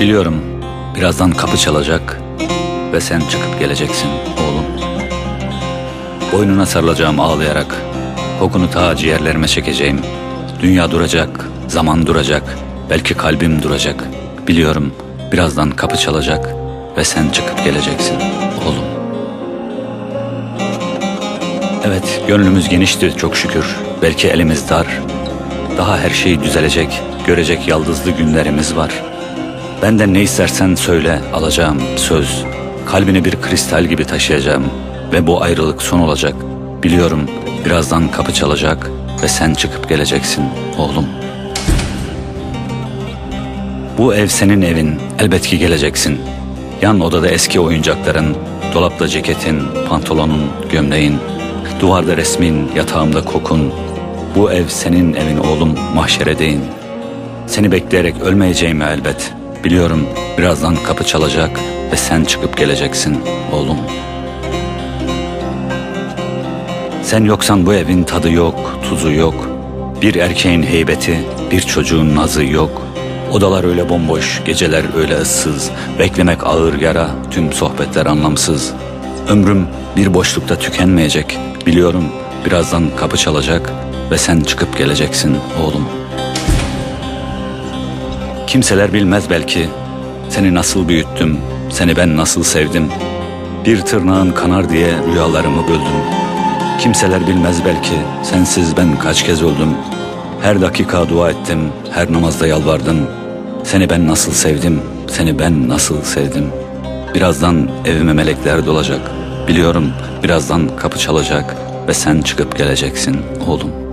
Biliyorum birazdan kapı çalacak ve sen çıkıp geleceksin oğlum. Boynuna sarılacağım ağlayarak. Kokunu ta ciğerlerime çekeceğim. Dünya duracak, zaman duracak, belki kalbim duracak. Biliyorum birazdan kapı çalacak ve sen çıkıp geleceksin oğlum. Evet, gönlümüz genişti çok şükür. Belki elimiz dar. Daha her şey düzelecek, görecek yaldızlı günlerimiz var. Benden ne istersen söyle, alacağım söz. Kalbini bir kristal gibi taşıyacağım ve bu ayrılık son olacak. Biliyorum birazdan kapı çalacak ve sen çıkıp geleceksin oğlum. Bu ev senin evin, elbet ki geleceksin. Yan odada eski oyuncakların, dolapta ceketin, pantolonun, gömleğin, duvarda resmin, yatağımda kokun. Bu ev senin evin oğlum, mahşere değin. Seni bekleyerek ölmeyeceğimi elbet. Biliyorum birazdan kapı çalacak ve sen çıkıp geleceksin oğlum. Sen yoksan bu evin tadı yok, tuzu yok. Bir erkeğin heybeti, bir çocuğun nazı yok. Odalar öyle bomboş, geceler öyle ıssız. Beklemek ağır yara, tüm sohbetler anlamsız. Ömrüm bir boşlukta tükenmeyecek. Biliyorum birazdan kapı çalacak ve sen çıkıp geleceksin oğlum. Kimseler bilmez belki seni nasıl büyüttüm, seni ben nasıl sevdim. Bir tırnağın kanar diye rüyalarımı böldüm. Kimseler bilmez belki sensiz ben kaç kez öldüm. Her dakika dua ettim, her namazda yalvardım. Seni ben nasıl sevdim, seni ben nasıl sevdim. Birazdan evime melekler dolacak. Biliyorum birazdan kapı çalacak ve sen çıkıp geleceksin oğlum.''